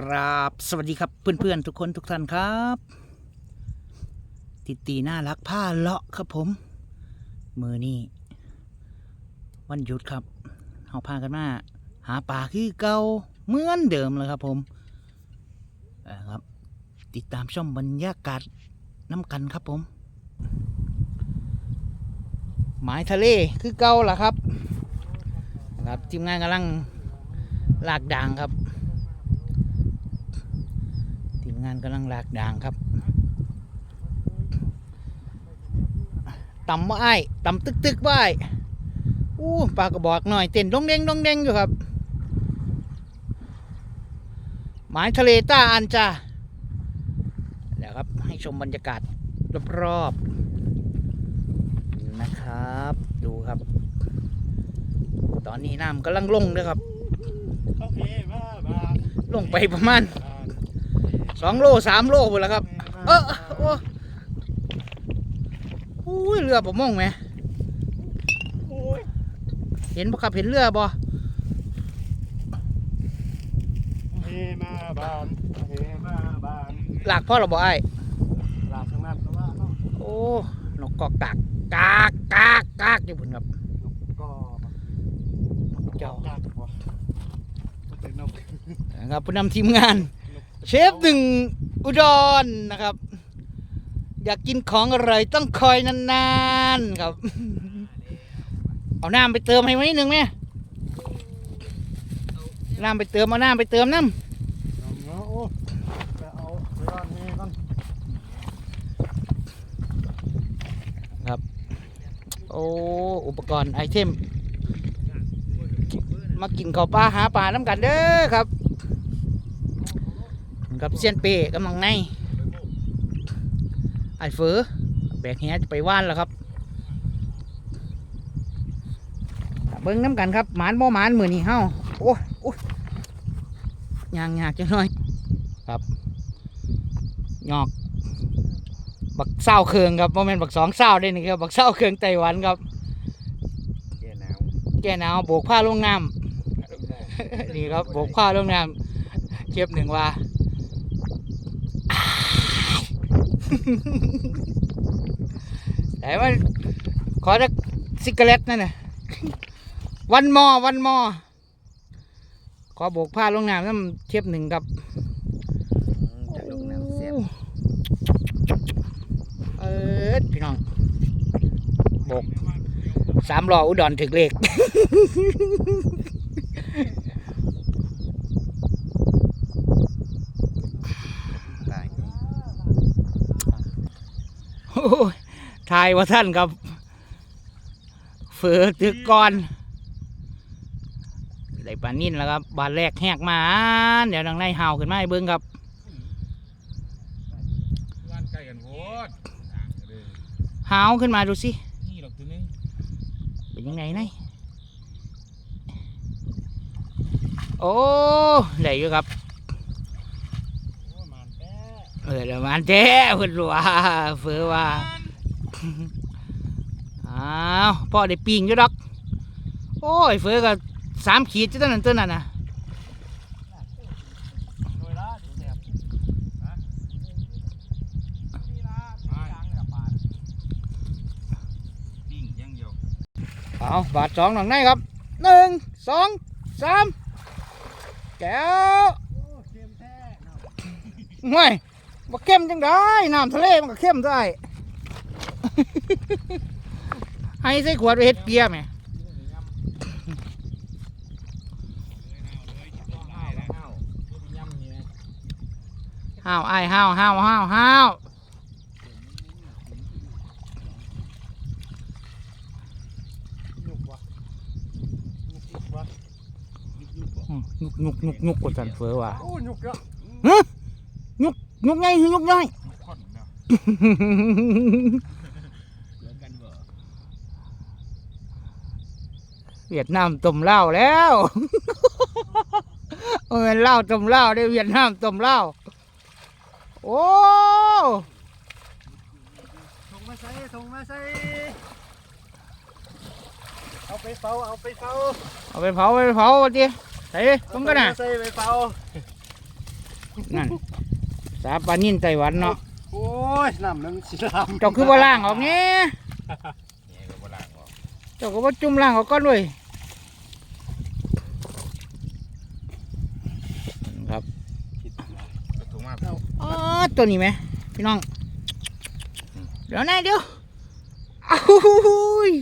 กราบสวัสดีครับเพื่อนๆทุกคนทุกท่านครับ ติตีน่ารักผ้าเลาะครับผม มือนี่วันหยุดครับเอาพากันมาหาป่าคือเก่าเหมือนเดิมเลยครับผมอ่าครับ ติดตามชมบรรยากาศน้ำกันครับผม หมายทะเลคือเก่าล่ะครับ ครับทีมงานกำลังลากด่างครับ งานกำลังลากด่างครับต่ำว่าไอ้ายต่ำตึกตึกว่าไอ้ายอู้ปลากระบอกหน่อยเต้นดองเด้งดองเด้งอยู่ครับ หมายทะเลต้าอันจ้าเดี๋ยวครับให้ชมบรรยากาศรอบๆนะครับ ดูครับ ตอนนี้น้ำกำลังลงด้วยครับโอเคบ้าบ้าลงไปประมาณ สองโลสามโลหมดแล้วครับ เออโอ้อุ้ยเรือผมมองไหมโอ้ยเห็นปะครับเห็นเรือบ่เฮมาบานเฮมาบานหลากพ่อเราบ่ไอ้ายลาข้างนั้นแล้วว่าเนาะโอ้นกกอกกากกากกากกากอยู่พุ่นครับนกก็เจ้ายากกว่าเป็นนกนะครับผู้นำทีมงาน เชฟหนึ่งอุดรนะครับ อยากกินของอร่อยต้องคอยนานๆครับ เอาน้ำไปเติมให้ไว้นิดนึงไหมน้ำไปเติมเอาน้ำไปเติมน้ำน้ำเนาะโอ้ไปเอาไปร้านนี้ก่อนโอ้อุปกรณ์ไอเทม มากินข้าวปลาหาปลาน้ำกันเด้อครับ กับเซียนเป้กำลังในไอเฟอแบกเฮียจะไปว่านแล้วครับเบิ้งน้ำกันครับหมานบ่หมานมือนี่เฮ้าโอ้โอ้ยางยากจังหน่อยครับยอก บักเศร้าเคืองครับโมเมนบักสองเศร้าได้นี่ครับบักเศร้าเคืองไต้หวันครับ แก่หนาวแกหนาวโบกผ้าลงน้ำนี่ครับโบกผ้าลงน้ำเก็บหนึ่งว่า แต่ว่าขอจะซิกเกเลตนั่นน่ะวันมอวันมอ ขอโบกผ้าลงน้ำน้ำเทียบหนึ่งครับจะลงน้ำเสียบเออพี่น้องโบกสามล้ออุดรถึกเลข ตาย โอ้ย ทายว่าท่านครับ เฟือตึกก่อนได้ปลานิ่นแล้วครับ บานแรกแหกมา เดี๋ยวทางในห่าวขึ้นมาให้เบิ้งครับว่านใกล้กันโวดห่าวขึ้นมาดูสินี่ดอกตัวนึงเป็นยังไงไนโอ้ได้อยู่ครับโอ้มันแก่เออเดี๋ยวมันแจ้เพิ่นว่าเฟือว่าอ้าวพ่อได้ปิงอยู่ดอก โอ้ยเฟือก็สามขีดจะต้นนั้นต้นนั้นนะโดยละดูแสบฮะนี่ละจางกับบาทปิ้งยังเดียวเอาบาทสองหนังในครับหนึ่งสองสามแก้วโอ้เค็มแท้ห่วย บ่เข้มจังได้น้ำทะเลมันก็เข้มได้ ให้ใส่ขวดไปเฮ็ดเบียร์ไหมห้าวไอ้ห้าวห้าวห้าวห้าวยุบวะยุบยุบวะยุบยุบวะอืมยุกยุกยุกกกว่าสันเฟือว่ะโอ้ยุบเยอะ ยุกใหญ่คือยุกน้อยคอนเนาะเหลือกันเบอร์เวียดนามต้มเหล้าแล้วเออเหล้าต้มเหล้าได้เวียดนามต้มเหล้าโอ้ส่งมาใส่ส่งมาใส่เอาไปเฝ้าเอาไปเฝ้าเอาไปเผาไปเผาดิใส่ตรงกันนะใส่ไปเฝ้านั่น สาปลานิ่นไต้หวันเนาะโอ้ยน้ำมันสิลามเจ้าคือว่าล่างออกเนี่ยนี่ก็บ่ล้างออกเจ้าก็ว่าจุ่มล่างออกก่อนเว้ยครับคิดมาก็ถูกมากอ๋อตัวนี้ไหมพี่น้อง เดี๋ยวนะเดี๋ยวอ้าวหูย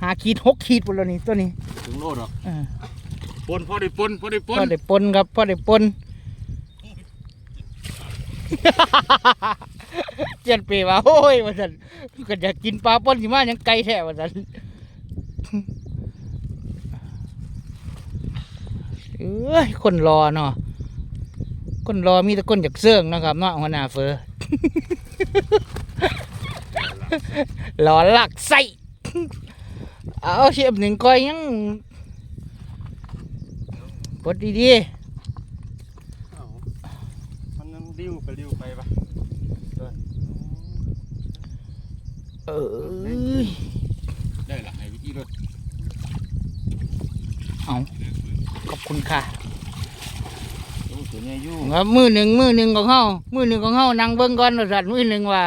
หาขีดหกขีดหมดแล้วนี่ตัวนี้ถึงโลดหรอกเออปนพอได้ปนพอได้ปพ่อนได้ปนครับพ่อได้ปน เจียนเปว่าโอ้ยว่าสันก็อยากกินปลาป้นสิมายังไกลแท้ว่าสันเอ้ยคนรอเนาะคนรอมีแต่คนจากเสื่องนะครับเนาะหัวหน้าเฟอหล่อหลักใส่เอาเชียบหนึ่งก้อยยังปดดีเอ้ามันยังริ้วไปริ้วไปปะ ๆ เออได้ละให้วิธีรถเอาขอบคุณค่ะโอ้ตัวนี้อยู่ครับมือหนึ่งมือหนึ่งของเฮามือหนึ่งของเฮานั่งเบิ่งก่อนว่าสัตว์มือหนึ่งว่า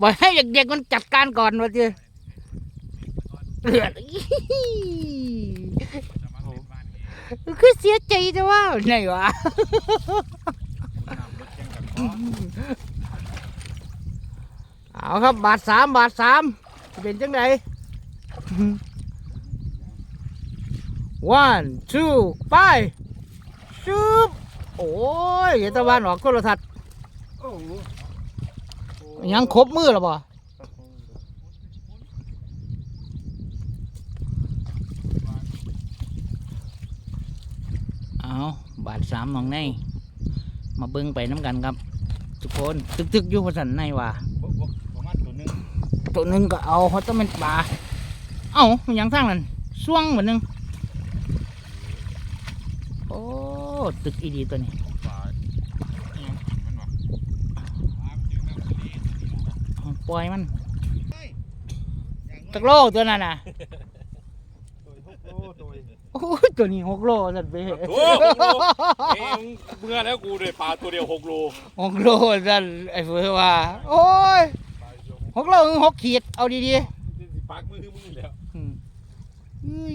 ปล่อยให้เด็กๆมันจัดการก่อนว่าเจ้เลือดคือเสียใจแต่ว่าไหนวะ น้ำรถแข่งกันพอ เอาครับบาทสามบาทสามเป็นจังได one two ไปชุบโอ้ยเห็นตะวันออกโทรทัศน์โอ้โหยังครบมือหรอบ่เอาบาทสามมองใน มาเบิ้งไปน้ำกันครับ ทุกคน ตึกๆอยู่ประสันในว่ะ ตัวหนึ่งก็เอาเขาต้องเป็นปลา เอ้ามันยังทางนั้นช่วงเหมือนหนึง โอ้ ตึกอีดีตัวนี้ปลาอิหยังกินมันวะปลามันจึงน้ำทะเลปล่อยมันเฮ้ยอย่างน้อยตะโลตัวนั้นน่ะตัวหกโลตัวโอ้ยตัวนี้หกโลสัตว์ไปโอ้หกโลเอ้ยมึงเบื่อแล้วกูเลยปลาตัวเดียวหกโลหกโลสัตว์ไอ้เฟือว่า โอ้ยปลาเดียว หกโลถึงหกขีดเอาดีสิปักมือมึงแล้วๆอืมเฮ้ย